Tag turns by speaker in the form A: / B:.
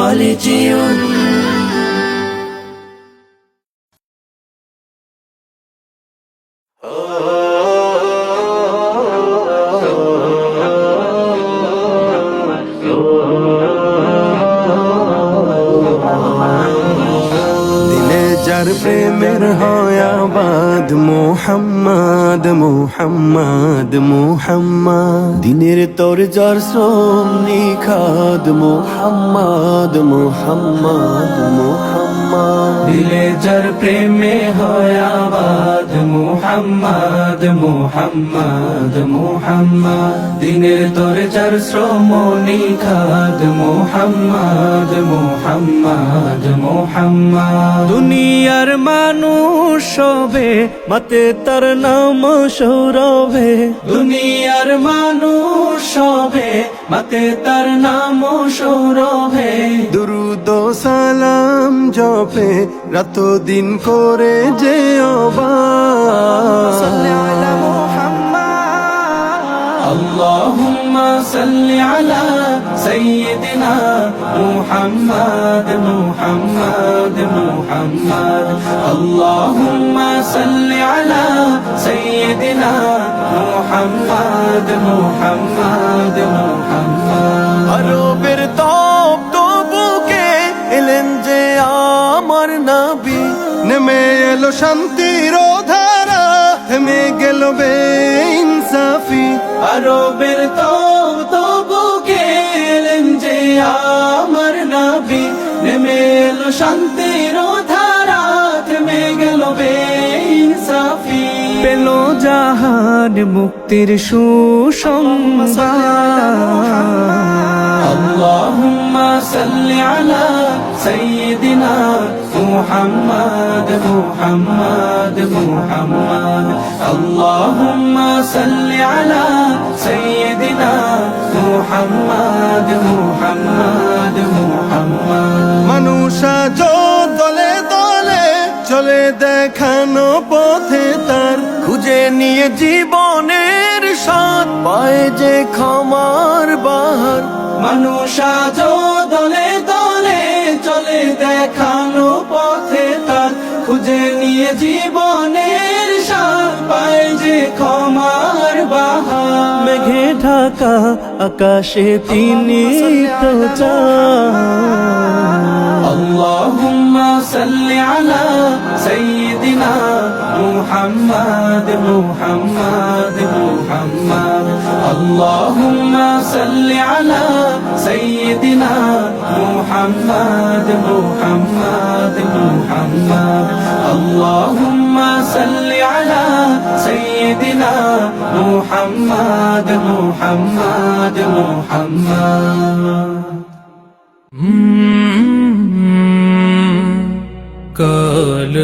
A: psychology যার প্রেমের হয়াবাদ মোহাম্মদ মোহাম্মদ মোহাম্মদ দিনের তোর যার শ্রম নিখাদ মোহাম্মদ মোহাম্মদ মোহাম্মদ
B: দিলে যার প্রেমে হয় আবাদ মুহাম্মদ মুহাম্মদ মুহাম্মদ দিনের তোর যার শ্রম নিখাদ মুহাম্মদ মুহাম্মদ মুহাম্মদ
A: দুনিয়ার মানুষ হবে, মাতে তার নাম সৌরভে।
B: দুনিয়ার মানুষ হবে, মাতে তার নাম সৌরভে।
A: দুরুদ সালাম জপে, রাত দিন করে যে অবা
B: اللهم صل على سيدنا محمد محمد محمد اللهم صل على سيدنا محمد محمد محمد
A: আরবের তপ্ত বুকে এলেন যে আমার নাবি নেমে এলো শান্তির ধারা থেমে গেল বে সাফি।
B: আরবের তব তবু গেলেন যে আমার নাবি। নেমে এলো শান্তির ধারাত মে গেল বেইনসাফি
A: পেল জাহান মুক্তির সুসংবাদ।
B: আল্লাহুম্মা সাল্লি আলা সাইয়্যিদিনা মুহাম্মাদ মুহাম্মাদ মুহাম্মাদ। আল্লাহ صل على سيدنا محمد محمد محمد
A: মানুষ আজ দলে দলে চলে দেখানো পথে তার খুঁজে নিয়ে জীবনের সাথ পায় যে ক্ষমার বাহার
B: মানুষ আজ দলে দলে চলে দেখানো পথে তার খুঁজে নিয়ে জীবনের সাথ পায় যে ক্ষমার বাহার
A: মেঘে ঢাকা আকাশে তিনি তো চাঁদ।
B: اللهم صل على سيدنا محمد محمد محمد اللهم صل على سيدنا محمد محمد محمد اللهم صل على سيدنا محمد محمد محمد
A: কাল